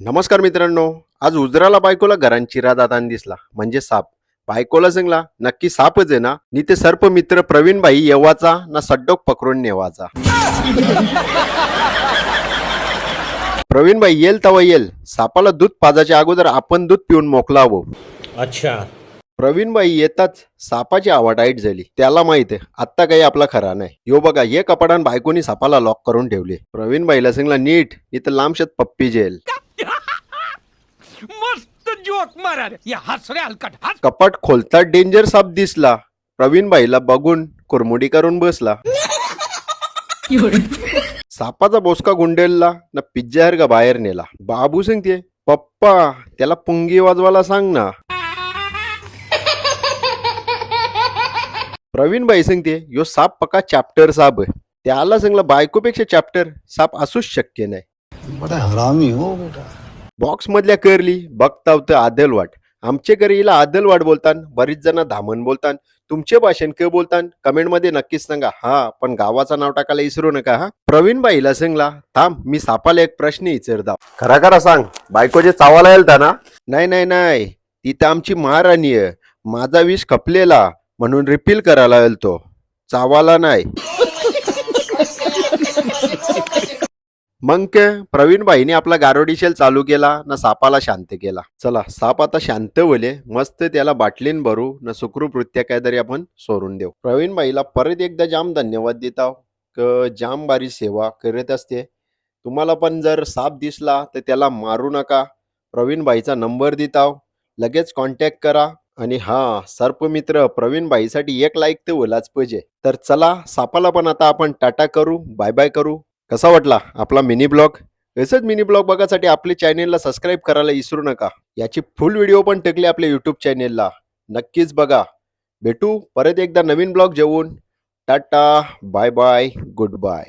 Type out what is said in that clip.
नमस्कार मित्रांनो आज उजराला बायकोला घरांची दातान दिसला. म्हणजे साप. बायकोला सांगला नक्की सापच आहे ना? नि ते सर्प मित्र प्रवीण भाई येवाचा ना सड्डोक पकडून नेवाचा. प्रवीण भाई येल तवा येल. सापाला दूध पाजाच्या अगोदर आपण दूध पिऊन मोकलावं. अच्छा. प्रवीण बाई येताच सापाची आवाटाईट झाली. त्याला माहीत आहे आत्ता काही आपला खरा नाही. यो बघा ये कपाडान बायकोनी सापाला लॉक करून ठेवले. प्रवीण बाईला सांगला नीट इथं लांबशत पप्पी जेल. मस्त जोक मारा रे. या हस रे हलकट हस. कपाट खोलता डेंजर साप दिसला. प्रवीण बाईला बघून कुरमुडी करून बसला. सापाचा बोसका गुंडेलला ना पिज्जाहर का बाहेर नेला. बाबू सांगते पप्पा त्याला पुंगी वाजवायला सांग ना. प्रवीण बाई सांगते यो साप पक्का चॅप्टर साप आहे. त्याला सांगलं बायकोपेक्षा चॅप्टर साप असूच शक्य नाही. बड़ा हरामी हो बेटा. बॉक्स मधल्या करली बघता होतं आदलवाट आमचे घरी हिला आदलवाट बोलतान बरीच जण धामण बोलतान. तुमचे भाषण क बोलतान? कमेंटमध्ये नक्कीच सांगा. हा पण गावाचं नाव टाकायला विसरू नका हा. प्रवीण बाईला सांगला. थांब मी सापाला एक प्रश्न विचारदा खरा खरा सांग. बायको जे चावाला येलता ना नाही नाही नाही. ती तर आमची महाराणी आहे. माझा विष खपलेला. म्हणून रिफिल करायला येलतो चावाला नाही. मग के आपला गारोडी शेल चालू केला ना सापाला शांत केला. चला साप आता शांत होले मस्त त्याला बाटलीन भरू न सुखरूपरित्या काहीतरी आपण सोडून देऊ. प्रवीणबाईला परत एकदा जाम धन्यवाद देताव क जाम बारी सेवा करत असते. तुम्हाला पण जर साप दिसला तर त्याला मारू नका. प्रवीणबाईचा नंबर देताव लगेच कॉन्टॅक्ट करा. आणि हा सर्पमित्र प्रवीणबाईसाठी एक लाईक तर ओलाच पाहिजे. तर चला सापाला पण आता आपण टाटा करू. बाय बाय करू. कसा वाटला आपला मिनी ब्लॉग? तसंच मिनी ब्लॉग बघासाठी आपल्या चॅनेलला सबस्क्राईब करायला विसरू नका. याची फुल व्हिडिओ पण टेकली आपल्या यूट्यूब चॅनेलला. नक्कीच बघा. भेटू परत एकदा नवीन ब्लॉग जेवून. Tata bye bye goodbye.